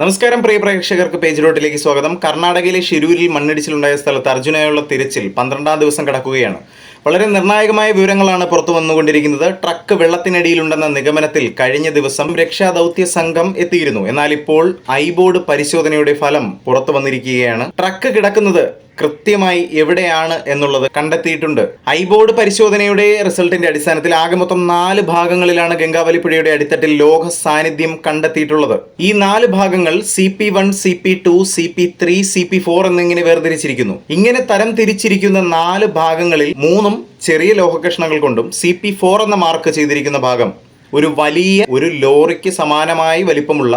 നമസ്കാരം പ്രിയ പ്രേക്ഷകർക്ക് പേജ് പേജിലോട്ടിലേക്ക് സ്വാഗതം. കർണാടകയിലെ ഷിരൂരിൽ മണ്ണിടിച്ചിലുണ്ടായ സ്ഥലത്ത് അർജുനയുള്ള തിരച്ചിൽ പന്ത്രണ്ടാം ദിവസം കടക്കുകയാണ്. വളരെ നിർണായകമായ വിവരങ്ങളാണ് പുറത്തു വന്നുകൊണ്ടിരിക്കുന്നത്. ട്രക്ക് വെള്ളത്തിനടിയിലുണ്ടെന്ന നിഗമനത്തിൽ കഴിഞ്ഞ ദിവസം രക്ഷാദൗത്യ സംഘം എത്തിയിരുന്നു. എന്നാൽ ഇപ്പോൾ ഐബോർഡ് പരിശോധനയുടെ ഫലം പുറത്തു വന്നിരിക്കുകയാണ്. ട്രക്ക് കിടക്കുന്നത് കൃത്യമായി എവിടെയാണ് എന്നുള്ളത് കണ്ടെത്തിയിട്ടുണ്ട്. ഐബോർഡ് പരിശോധനയുടെ റിസൾട്ടിന്റെ അടിസ്ഥാനത്തിൽ ആകെ മൊത്തം നാല് ഭാഗങ്ങളിലാണ് ഗംഗാവലിപ്പുഴയുടെ അടിത്തട്ടിൽ ലോഹ സാന്നിധ്യം കണ്ടെത്തിയിട്ടുള്ളത്. ഈ നാല് ഭാഗങ്ങൾ C P one C P two C P three C P four എന്നിങ്ങനെ വേർതിരിച്ചിരിക്കുന്നു. ഇങ്ങനെ തരം തിരിച്ചിരിക്കുന്ന നാല് ഭാഗങ്ങളിൽ മൂന്നും ചെറിയ ലോഹകഷ്ണങ്ങൾ കൊണ്ടും സി പി ഫോർ എന്ന മാർക്ക് ചെയ്തിരിക്കുന്ന ഭാഗം ഒരു വലിയ ഒരു ലോറിക്ക് സമാനമായി വലിപ്പമുള്ള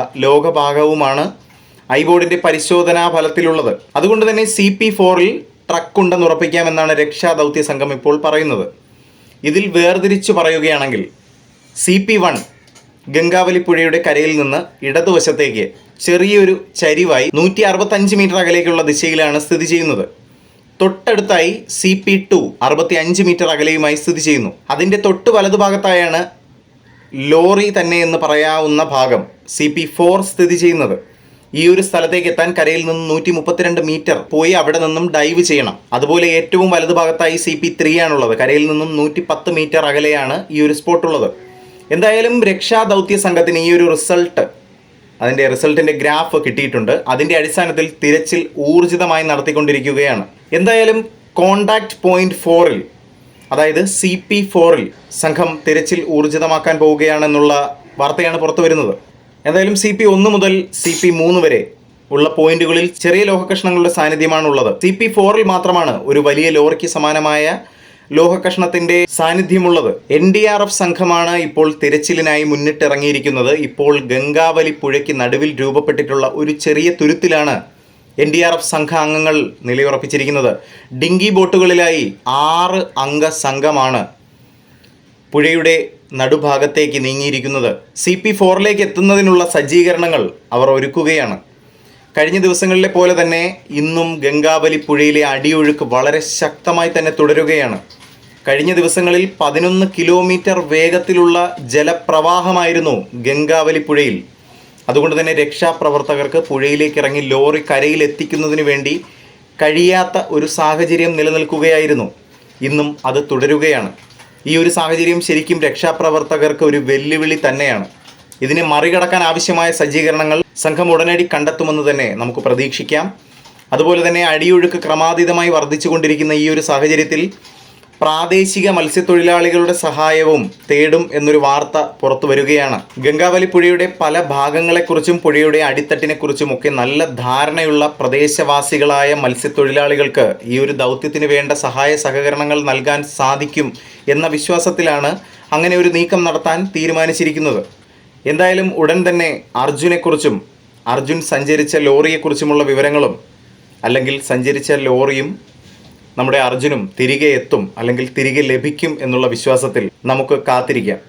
ലോഹഭാഗവുമാണ് ബോർഡിന്റെ പരിശോധനാ ഫലത്തിലുള്ളത്. അതുകൊണ്ട് തന്നെ സി പി ഫോറിൽ ട്രക്ക് ഉണ്ടെന്ന് ഉറപ്പിക്കാമെന്നാണ് രക്ഷാദൗത്യ സംഘം ഇപ്പോൾ പറയുന്നത്. ഇതിൽ വേർതിരിച്ചു പറയുകയാണെങ്കിൽ സി പി വൺ ഗംഗാവലിപ്പുഴയുടെ കരയിൽ നിന്ന് ഇടതുവശത്തേക്ക് ചെറിയൊരു ചരിവായി നൂറ്റി അറുപത്തഞ്ച് മീറ്റർ അകലേക്കുള്ള ദിശയിലാണ് സ്ഥിതി ചെയ്യുന്നത്. തൊട്ടടുത്തായി സി പി ടു അറുപത്തി അഞ്ച് മീറ്റർ അകലെയുമായി സ്ഥിതി ചെയ്യുന്നു. അതിന്റെ തൊട്ട് വലതുഭാഗത്തായാണ് ലോറി തന്നെ എന്ന് പറയാവുന്ന ഭാഗം സി പി ഫോർ സ്ഥിതി ചെയ്യുന്നത്. ഈ ഒരു സ്ഥലത്തേക്ക് എത്താൻ കരയിൽ നിന്ന് നൂറ്റി മുപ്പത്തിരണ്ട് മീറ്റർ പോയി അവിടെ നിന്നും ഡൈവ് ചെയ്യണം. അതുപോലെ ഏറ്റവും വലതുഭാഗത്തായി സി പി ത്രീ ആണുള്ളത് കരയിൽ നിന്നും നൂറ്റി പത്ത് മീറ്റർ അകലെയാണ് ഈ ഒരു സ്പോട്ട് ഉള്ളത് എന്തായാലും രക്ഷാദൗത്യ സംഘത്തിന് ഈ ഒരു റിസൾട്ട് അതിന്റെ റിസൾട്ടിന്റെ ഗ്രാഫ് കിട്ടിയിട്ടുണ്ട്. അതിന്റെ അടിസ്ഥാനത്തിൽ തിരച്ചിൽ ഊർജിതമായി നടത്തിക്കൊണ്ടിരിക്കുകയാണ്. എന്തായാലും കോണ്ടാക്ട് പോയിന്റ് ഫോറിൽ അതായത് സി പി ഫോറിൽ സംഘം തിരച്ചിൽ ഊർജിതമാക്കാൻ പോവുകയാണെന്നുള്ള വാർത്തയാണ് പുറത്തു വരുന്നത് എന്തായാലും സി പി ഒന്ന് മുതൽ സി പി മൂന്ന് വരെ ഉള്ള പോയിന്റുകളിൽ ചെറിയ ലോഹകഷ്ണങ്ങളുടെ സാന്നിധ്യമാണ് ഉള്ളത് സി പി ഫോറിൽ മാത്രമാണ് ഒരു വലിയ ലോറിക്ക് സമാനമായ ലോഹകഷ്ണത്തിന്റെ സാന്നിധ്യമുള്ളത്. എൻ ഡി ആർ എഫ് സംഘമാണ് ഇപ്പോൾ തിരച്ചിലിനായി മുന്നിട്ടിറങ്ങിയിരിക്കുന്നത്. ഇപ്പോൾ ഗംഗാവലി പുഴയ്ക്ക് നടുവിൽ രൂപപ്പെട്ടിട്ടുള്ള ഒരു ചെറിയ തുരുത്തിലാണ് എൻ ഡി ആർ എഫ് സംഘ അംഗങ്ങൾ നിലയുറപ്പിച്ചിരിക്കുന്നത്. ഡിങ്കി ബോട്ടുകളിലായി ആറ് അംഗ സംഘമാണ് പുഴയുടെ നടുഭാഗത്തേക്ക് നീങ്ങിയിരിക്കുന്നത്. സി പി ഫോറിലേക്ക് എത്തുന്നതിനുള്ള സജ്ജീകരണങ്ങൾ അവർ ഒരുക്കുകയാണ്. കഴിഞ്ഞ ദിവസങ്ങളിലെ പോലെ തന്നെ ഇന്നും ഗംഗാവലി പുഴയിലെ അടിയൊഴുക്ക് വളരെ ശക്തമായി തന്നെ തുടരുകയാണ്. കഴിഞ്ഞ ദിവസങ്ങളിൽ പതിനൊന്ന് കിലോമീറ്റർ വേഗത്തിലുള്ള ജലപ്രവാഹമായിരുന്നു ഗംഗാവലി പുഴയിൽ. അതുകൊണ്ട് തന്നെ രക്ഷാപ്രവർത്തകർക്ക് പുഴയിലേക്ക് ഇറങ്ങി ലോറി കരയിൽ എത്തിക്കുന്നതിന് വേണ്ടി കഴിയാത്ത ഒരു സാഹചര്യം നിലനിൽക്കുകയായിരുന്നു. ഇന്നും അത് തുടരുകയാണ്. ഈ ഒരു സാഹചര്യം ശരിക്കും രക്ഷാപ്രവർത്തകർക്ക് ഒരു വെല്ലുവിളി തന്നെയാണ്. ഇതിനെ മറികടക്കാൻ ആവശ്യമായ സജ്ജീകരണങ്ങൾ സംഘം ഉടനടി കണ്ടെത്തുമെന്ന് തന്നെ നമുക്ക് പ്രതീക്ഷിക്കാം. അതുപോലെ തന്നെ അടിയൊഴുക്ക് ക്രമാതീതമായി വർദ്ധിച്ചുകൊണ്ടിരിക്കുന്ന ഈ ഒരു സാഹചര്യത്തിൽ പ്രാദേശിക മത്സ്യത്തൊഴിലാളികളുടെ സഹായവും തേടും എന്നൊരു വാർത്ത പുറത്തു വരികയാണ്. ഗംഗാവലി പുഴയുടെ പല ഭാഗങ്ങളെക്കുറിച്ചും പുഴയുടെ അടിത്തട്ടിനെക്കുറിച്ചും ഒക്കെ നല്ല ധാരണയുള്ള പ്രദേശവാസികളായ മത്സ്യത്തൊഴിലാളികൾക്ക് ഈ ഒരു ദൗത്യത്തിന് വേണ്ട സഹായ സഹകരണങ്ങൾ നൽകാൻ സാധിക്കും എന്ന വിശ്വാസത്തിലാണ് അങ്ങനെ ഒരു നീക്കം നടത്താൻ തീരുമാനിച്ചിരിക്കുന്നത്. എന്തായാലും ഉടൻ തന്നെ അർജുനെക്കുറിച്ചും അർജുൻ സഞ്ചരിച്ച ലോറിയെക്കുറിച്ചുമുള്ള വിവരങ്ങളും അല്ലെങ്കിൽ സഞ്ചരിച്ച ലോറിയും നമ്മുടെ അർജുനും തിരികെ എത്തും അല്ലെങ്കിൽ തിരികെ ലഭിക്കും എന്നുള്ള വിശ്വാസത്തിൽ നമുക്ക് കാത്തിരിക്കാം.